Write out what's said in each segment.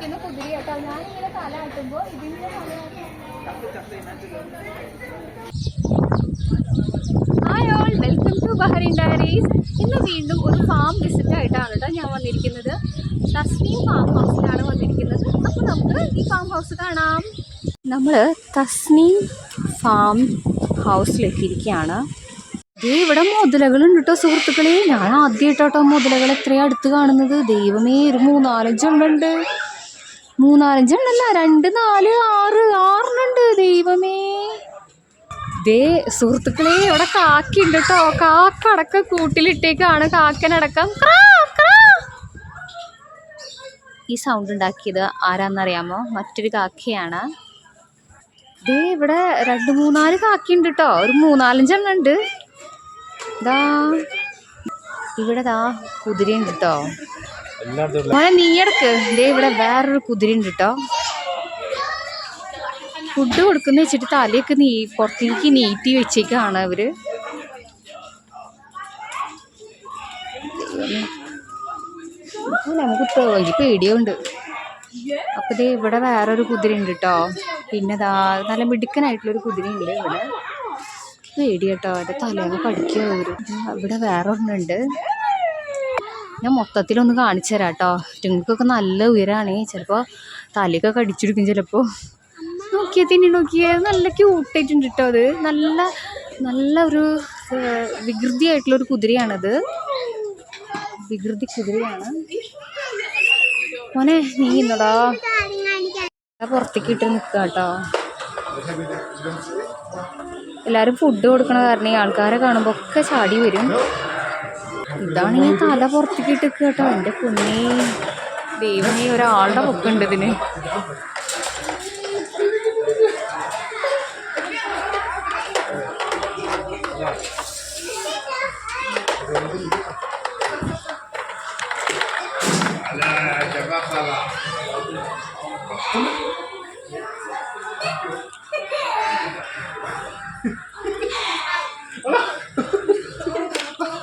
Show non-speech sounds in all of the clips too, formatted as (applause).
ഇരിക്കുന്ന കുതിരി കേട്ടോ. ഞാനിങ്ങനെ തല ആട്ടുമ്പോ ഇതിന്റെ തല hi all welcome to diaries ഇന്ന് വീണ്ടും ഒരു ഫാം വിസിറ്റ് ആയിട്ടാണ് കേട്ടോ ഞാൻ വന്നിരിക്കുന്നത്. തസ്നീം ഫാം ഹൗസിലാണ് വന്നിരിക്കുന്നത്. അപ്പോൾ നമുക്ക് ഈ ഫാം ഹൗസ് കാണാം. നമ്മൾ തസ്നീം ഫാം ഹൗസിലെത്തിയിരിക്കുകയാണ് ദേ ഇവിടെ മുതലകളുണ്ട് കേട്ടോ സുഹൃത്തുക്കളെ. ഞാൻ ആദ്യമായിട്ടോ മുതലകൾ എത്രയാണ് അടുത്ത് കാണുന്നത്. ദൈവമേ ഒരു മൂന്നാലഞ്ചെണ്ണുണ്ട് മൂന്നാലഞ്ചെണ്ണല്ല രണ്ട് നാല് ആറ് ആറിനുണ്ട് ദൈവമേ. ദേ സുഹൃത്തുക്കളെ ഇവിടെ കാക്കയുണ്ട് കേട്ടോ കാക്കടക്ക കൂട്ടിലിട്ടേക്കാണ്. കാക്കനടക്കം. ഈ സൗണ്ട് ഉണ്ടാക്കിയത് ആരാന്നറിയാമോ? മറ്റൊരു കാക്കയാണ്. ദേ ഇവിടെ രണ്ട് മൂന്നാൽ കാക്കയുണ്ട് കേട്ടോ ഒരു മൂന്നാലഞ്ചെണ്ണം ഉണ്ട് ദാ. ഇവിടെ ദാ കുതിരയുണ്ട് കേട്ടോ മോനെ നീ എടുക്ക്. ദേ ഇവിടെ വേറൊരു കുതിരയുണ്ട് കേട്ടോ ഫുഡ് കൊടുക്കുന്ന വെച്ചിട്ട് തലയൊക്കെ നീ പുറത്തേക്ക് നീട്ടി വെച്ചേക്കാണ് അവർ. നമുക്ക് ഈ പേടിയുണ്ട്. അപ്പൊ ദേ ഇവിടെ വേറൊരു കുതിരയുണ്ട് കേട്ടോ പിന്നെ ദാ നല്ല മിടുക്കനായിട്ടുള്ളൊരു കുതിരയുണ്ട് ഇവിടെ. പേടി കേട്ടോ അവരുടെ തലേന്ന് അവർ. ഇവിടെ വേറെ ഒരെണ്ണുണ്ട് ഞാൻ മൊത്തത്തിലൊന്ന് കാണിച്ചു തരാം കേട്ടോ ടിങ്കൊക്കെ നല്ല ഉയരാണേ. ചിലപ്പോൾ തലയൊക്കെ അടിച്ചെടുക്കും ചിലപ്പോൾ നോക്കിയേ തിന്നി നോക്കിയേ. നല്ല ക്യൂട്ടായിട്ടുണ്ട് കേട്ടോ അത്. നല്ല നല്ല ഒരു വികൃതിയായിട്ടുള്ളൊരു കുതിരയാണത്. വികൃതി കുതിരയാണ്. മോനെ നീ ഇന്നടാ. പുറത്തേക്ക് ഇട്ട് നിൽക്കുക കേട്ടോ എല്ലാവരും ഫുഡ് കൊടുക്കണ കാരണം ഈ ആൾക്കാരെ കാണുമ്പോൾ ഒക്കെ ചാടി വരും. ഇതാണ് ഈ തല പുറത്തേക്ക് ഇട്ട് നിൽക്കുക കേട്ടോ എന്റെ കുഞ്ഞി ദൈവമേ ഒരാളുടെ പൊക്കുണ്ട് ഇതിന്.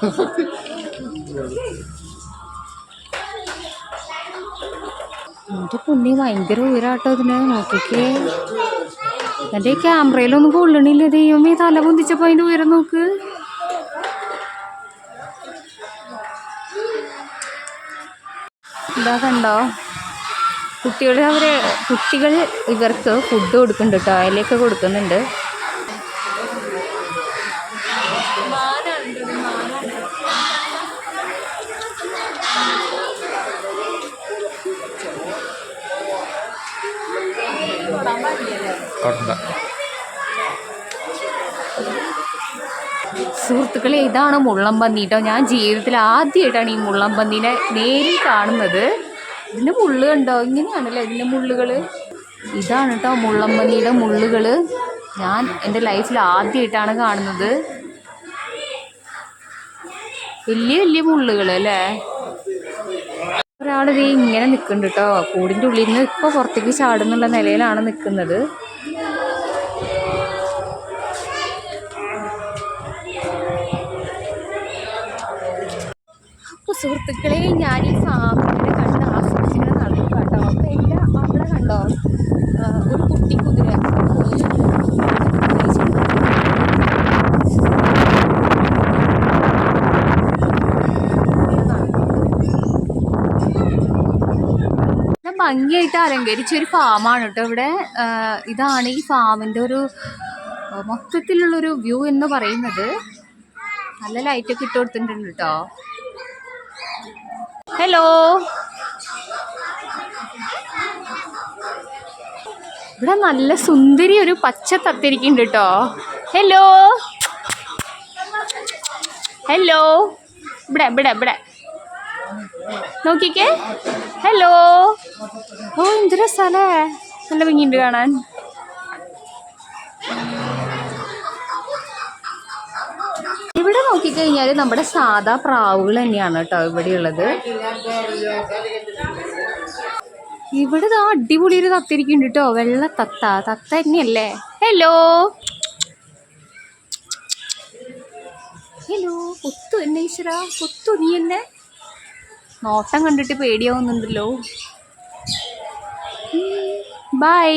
(laughs) എന്റെ പുണ്ണി ഭയങ്കര ഉയരാട്ടോ ഇതിനെ. നോക്കിക്കേ. എന്റെ ക്യാമറയിലൊന്നും കൊള്ളണില്ല ദൈവം ഈ തല പൊന്തിച്ചപ്പോൾ അതിന്റെ ഉയരം നോക്ക്. ഇതാ കണ്ടോ? കുട്ടികൾ അവർ കുട്ടികൾ ഇവർക്ക് ഫുഡ് കൊടുക്കുന്നുണ്ട് കേട്ടോ അതിലേക്ക് കൊടുക്കുന്നുണ്ട്. സുഹൃത്തുക്കളെ ഇതാണ് മുള്ളംപന്നി കേട്ടോ ഞാൻ ജീവിതത്തിൽ ആദ്യമായിട്ടാണ് ഈ മുള്ളംപന്നീനെ നേരിൽ കാണുന്നത്. ഇതിന്റെ മുള്ള് കണ്ടോ? ഇങ്ങനെയാണല്ലോ ഇതിന്റെ മുള്ളുകൾ ഇതാണ് കേട്ടോ മുള്ളംപന്നിയുടെ മുള്ളുകൾ ഞാൻ എന്റെ ലൈഫിൽ ആദ്യമായിട്ടാണ് കാണുന്നത്. വലിയ വലിയ മുള്ളുകൾ അല്ലേ? ഒരാളിത് ഇങ്ങനെ നിൽക്കുന്നുണ്ട് കേട്ടോ കൂടിന്റെ ഉള്ളിൽ നിന്ന് ഇപ്പോൾ പുറത്തേക്ക് ചാടുന്നുള്ള നിലയിലാണ് നിൽക്കുന്നത് സുഹൃത്തുക്കളെ ഞാൻ ഈ ഫാമിനെ കണ്ട് ആസ്വദിച്ചിങ്ങനെ നടന്നു കേട്ടോ. അപ്പോൾ എന്റെ അവിടെ കണ്ടോ ഒരു കുട്ടി കുതിര. ഭംഗിയായിട്ട് അലങ്കരിച്ച ഒരു ഫാമാണ് കേട്ടോ ഇവിടെ. ഇതാണ് ഈ ഫാമിന്റെ ഒരു മൊത്തത്തിലുള്ളൊരു വ്യൂ എന്ന് പറയുന്നത്. നല്ല ലൈറ്റൊക്കെ ഇട്ട് കൊടുത്തിട്ടുണ്ട് കേട്ടോ. ഹലോ ഇവിടെ നല്ല സുന്ദരി ഒരു പച്ച തത്തിരിക്കുന്നുണ്ട് കേട്ടോ. ഹലോ ഹലോ ഇവിടെ ഇവിടെ ഇവിടെ. നോക്കിക്കേ. ഹലോ ഓ എന്തൊരു സ്ഥലേ നല്ല ഭംഗിയുണ്ട് കാണാൻ. നോക്കിക്കഴിഞ്ഞാൽ നമ്മുടെ സാധാ പ്രാവുകൾ തന്നെയാണ് കേട്ടോ ഇവിടെയുള്ളത്. ഇവിടെ ആ അടിപൊളി ഒരു തത്തിരിക്കുന്നുണ്ട് കേട്ടോ. വെള്ള തത്ത. തത്ത തന്നെയല്ലേ? ഹലോ ഹലോ കൊത്തു എന്നെ ഈശ്വര. കൊത്തു നീ എന്നെ? നോട്ടം കണ്ടിട്ട് പേടിയാവുന്നുണ്ടല്ലോ. ബൈ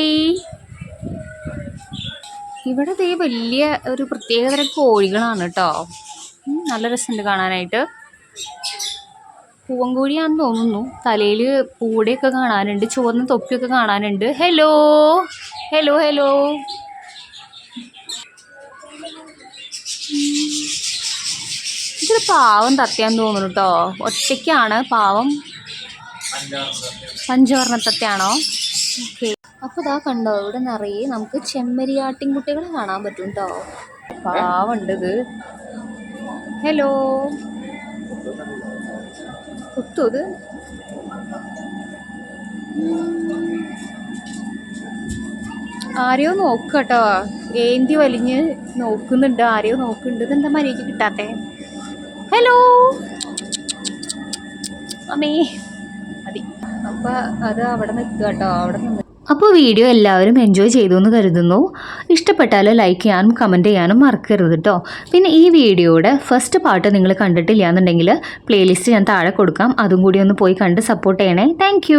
ഇവിടെ ദേ വലിയ ഒരു പ്രത്യേകതരം കോഴികളാണ് കേട്ടോ. നല്ല രസമുണ്ട് കാണാനായിട്ട്. പൂവൻകോഴിയാണെന്ന് തോന്നുന്നു. തലയിൽ പൂടെയൊക്കെ കാണാനുണ്ട്. ചുവന്ന തൊപ്പിയൊക്കെ കാണാനുണ്ട്. ഹലോ ഹലോ ഹലോ ഇതൊരു പാവം തത്തയാന്ന് തോന്നുന്നു കേട്ടോ ഒറ്റയ്ക്കാണ് പാവം. പഞ്ചവർണ തത്തയാണോ? ഓക്കെ. അപ്പോൾ ഇതാ കണ്ടോ ഇവിടെ നിറയെ നമുക്ക് ചെമ്മരിയാട്ടിൻകുട്ടികളെ കാണാൻ പറ്റും കേട്ടോ പാവുണ്ട് ഇത് ഹലോ കുത്തു ആരെയോ നോക്കുക കേട്ടോ ഏന്തി വലിഞ്ഞ് നോക്കുന്നുണ്ട്. ആരെയോ നോക്കുന്നുണ്ട്. എന്താ മര്യാദയ്ക്ക് കിട്ടാത്തെ? ഹലോ അമ്മേ. മതി. അപ്പം അത് അവിടെ നിൽക്കുക കേട്ടോ അവിടെ നിന്ന് അപ്പോൾ വീഡിയോ എല്ലാവരും എൻജോയ് ചെയ്തു എന്ന് കരുതുന്നു. ഇഷ്ടപ്പെട്ടാൽ ലൈക്ക് ചെയ്യാനും കമന്റ് ചെയ്യാനും മറക്കരുത് കേട്ടോ പിന്നെ ഈ വീഡിയോയുടെ ഫസ്റ്റ് പാർട്ട് നിങ്ങൾ കണ്ടിട്ടില്ല എന്നുണ്ടെങ്കിൽ പ്ലേലിസ്റ്റ് ഞാൻ താഴെ കൊടുക്കാം. അതും കൂടി ഒന്ന് പോയി കണ്ട് സപ്പോർട്ട് ചെയ്യണേ. താങ്ക്